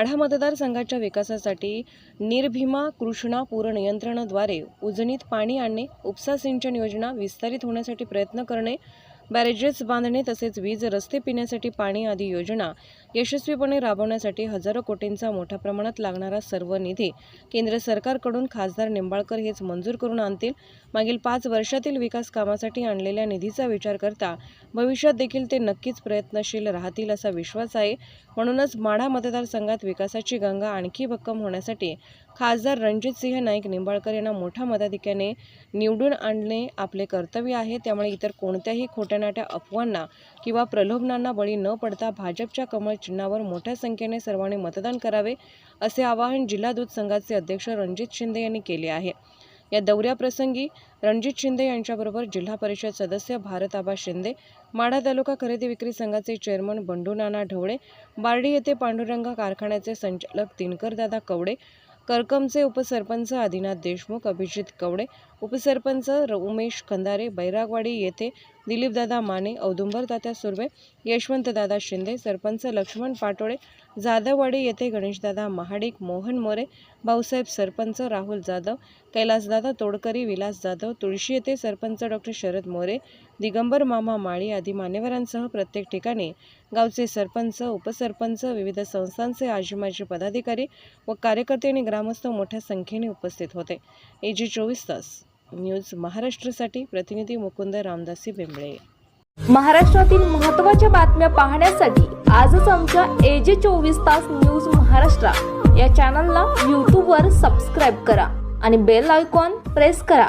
माढा मतदारसंघाच्या विकासासाठी निर्भीमा कृष्णा पूरण नियंत्रणाद्वारे उजनीत पाणी आणणे उपसा सिंचन योजना विस्तारित होण्यासाठी प्रयत्न करणे बॅरेजेस बांधणे तसेच वीज रस्ते पिण्यासाठी पाणी आदी योजना यशस्वीपणे राबवण्यासाठी हजारो कोटींचा मोठ्या प्रमाणात लागणारा सर्व निधी केंद्र सरकारकडून खासदार निंबाळकर हेच मंजूर करून आणतील. मागील पाच वर्षातील विकास कामासाठी आणलेल्या निधीचा विचार करता भविष्यात देखील ते नक्कीच प्रयत्नशील राहतील असा विश्वास आहे. म्हणूनच माढा मतदारसंघात विकासाची गंगा आणखी भक्कम होण्यासाठी खासदार रणजितसिंह नाईक निंबाळकर यांना मोठ्या मताधिक्याने निवडून आणणे आपले कर्तव्य आहे. त्यामुळे इतर कोणत्याही खोट्यानाट्या अफवांना किंवा प्रलोभनांना बळी न पडता भाजपच्या कमळ चिन्हावर मोठ्या संख्येने सर्वांनी मतदान करावे असे आवाहन जिल्हा दूध संघाचे अध्यक्ष रणजित शिंदे यांनी केले आहे. या दौऱ्याप्रसंगी रणजित शिंदे यांच्याबरोबर जिल्हा परिषद सदस्य भारत आबा शिंदे माढा तालुका खरेदी विक्री संघाचे चेअरमन बंडू नाना ढवळे बार्डी येथे पांडुरंग कारखान्याचे संचालक दिनकरदादा कवडे करकमचे उपसरपंच आदिनाथ देशमुख अभिजित कवडे उपसरपंच उमेश खंदारे बैरागवाडी येथे दिलीपदादा माने औदुंबरदात्या सुर्वे यशवंतदादा शिंदे सरपंच लक्ष्मण पाटोळे जाधववाडी येथे गणेशदादा महाडिक मोहन मोरे भाऊसाहेब सरपंच राहुल जाधव कैलासदादा तोडकरी विलास जाधव तुळशी येथे सरपंच डॉक्टर शरद मोरे दिगंबर मामा माळी आदी मान्यवरांसह प्रत्येक ठिकाणी गावचे सरपंच उपसरपंच विविध संस्थांचे आजीमाजी पदाधिकारी व कार्यकर्ते आणि ग्रामस्थ मोठ्या संख्येने उपस्थित होते. एजी चोवीस तास. न्यूज महाराष्ट्रासाठी प्रतिनिधी मुकुंद रामदासी बेंबळे महाराष्ट्रातील महत्त्वाच्या बातम्या पाहण्यासाठी आजच आमच्या एजे चोवीस तास न्यूज महाराष्ट्र या चॅनलला यूट्यूबवर सबस्क्राईब करा आणि बेल आयकॉन प्रेस करा.